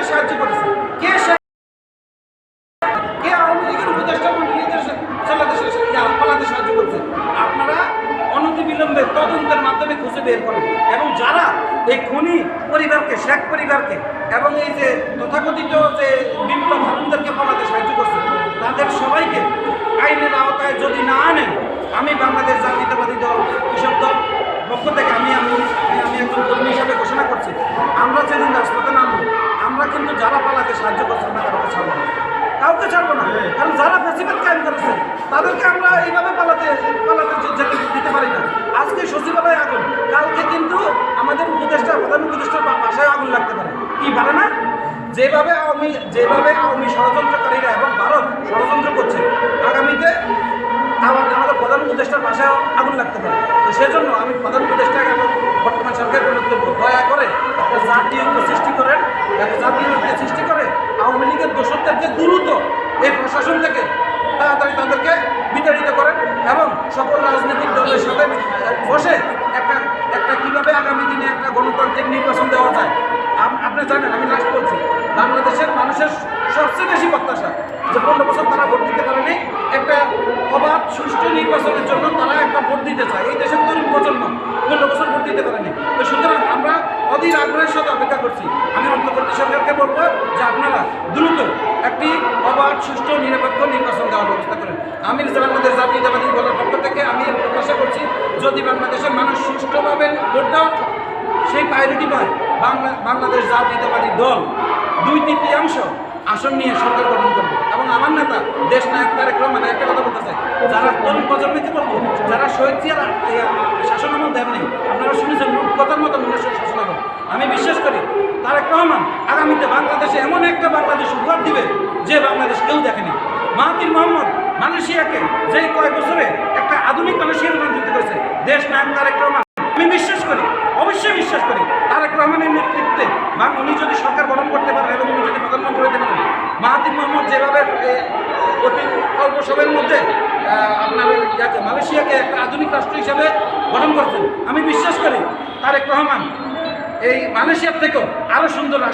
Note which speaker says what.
Speaker 1: পালাতে সাহায্য করেছে। কে কে আওয়ামী লীগের উপদেষ্টা মন্ত্রীদের চালাতে সা- পালাতে সাহায্য করছে। আপনারা অনতি বিলম্বে তদন্তের মাধ্যমে খুঁজে বের করেন। এবং যারা এই খনি পরিবারকে, শেখ পরিবারকে এবং এই যে তথাকথিত যে বিপ্লব হারুনদেরকে পালাতে সাহায্য করছে, তাদের সবাইকে আইনের আওতায় যদি না আনেন, আমি বাংলাদেশ জাতীয়তাবাদী দল, কৃষক দল পক্ষ থেকে আমি আমি আমি- আমি একজন কর্মী হিসাবে ঘোষণা করছি আমরা যেদিন রাজপথে নামবো আমরা কিন্তু যারা পালাতে সাহায্য করছে আমরা কাউকে ছাড়বো না কাউকে ছাড়বো না যারা কায়েম করেছে। তাদেরকে আমরা এইভাবে পালাতে পালাতে দিতে পারি না। আজকে সচিবালয়ে আগুন, কালকে কিন্তু আমাদের উপদেষ্টা, প্রধান উপদেষ্টার বাসায় আগুন লাগতে পারে। কি পারে না? যেভাবে আওয়ামী যেভাবে আওয়ামী ষড়যন্ত্রকারীরা এবং ভারত ষড়যন্ত্র করছে, আগামীতে আমাদের প্রধান উপদেষ্টার বাসায় আগুন লাগতে পারে। তো সেজন্য আমি প্রধান উপদেষ্টাকে এবং বর্তমান সরকারের অনুরোধ দয়া করে একটা জাতীয় ঐক্য সৃষ্টি করেন। একটা জাতীয় ঐক্য সৃষ্টি করে আওয়ামী লীগের দোষকদেরকে দ্রুত এই প্রশাসন থেকে তাড়াতাড়ি তাদেরকে বিতাড়িত করেন এবং সকল রাজনৈতিক দলের সাথে বসে একটা একটা কীভাবে আগামী দিনে একটা গণতান্ত্রিক নির্বাচন দেওয়া যায়। আপনি জানেন, আমি লাস্ট বলছি, বাংলাদেশের মানুষের সবচেয়ে বেশি প্রত্যাশা যে পনেরো বছর তারা ভোট দিতে পারেনি, একটা অবাধ সুষ্ঠু নির্বাচনের জন্য তারা একটা ভোট দিতে চায়। এই দেশের তরুণ প্রজন্ম পনেরো বছর ভোট দিতে পারেনি। তো সুতরাং আমরা অধীর আগ্রহের সাথে অপেক্ষা করছি। আমি অন্তর্বর্তী সরকারকে বলব যে আপনারা দ্রুত অবাধ সুষ্ঠু, নিরপেক্ষ নির্বাচন দেওয়ার ব্যবস্থা করেন। আমি বাংলাদেশ জাতীয়তাবাদী দলের পক্ষ থেকে আমি প্রত্যাশা করছি, যদি বাংলাদেশের মানুষ সুষ্ঠুভাবে ভোট দেওয়া সেই প্রায়োরিটি পায় বাংলা, বাংলাদেশ জাতীয়তাবাদী দল। দুই তৃতীয়াংশ আসন নিয়ে সরকার গঠন করবে। এবং আমার নেতা, দেশ নায়ক তারেক রহমান, একটা কথা বলতে চাই। যারা তরুণ প্রজন্মকে বলব, যারা শহীদ জিয়ার শাসন আমল দেন নেই, আপনারা শুনেছেন কথার মতো মনে শাসন আমি বিশ্বাস করি, তারেক রহমান আগামীতে বাংলাদেশে এমন একটা বাংলাদেশ উপহার দিবে যে বাংলাদেশ কেউ দেখেনি। মাহাতির মোহাম্মদ মালয়েশিয়াকে যে কয়েক বছরে একটা আধুনিক মালয়েশিয়া রূপান্তরিত করেছে। দেশ নায়ক তারেক রহমান। আমি বিশ্বাস করি, অবশ্যই বিশ্বাস করি, তারেক রহমানের নেতৃত্বে বা উনি যদি সরকার গঠন করতে পারেন এবং উনি যদি প্রধানমন্ত্রী হতে পারেন মাহাতির মোহাম্মদ যেভাবে অতি অল্প সময়ের মধ্যে আপনার ইয়াকে, মালয়েশিয়াকে একটা আধুনিক রাষ্ট্র হিসাবে গঠন করছেন। আমি বিশ্বাস করি, তারেক রহমান এই মালয়েশিয়ার থেকেও আরও সুন্দর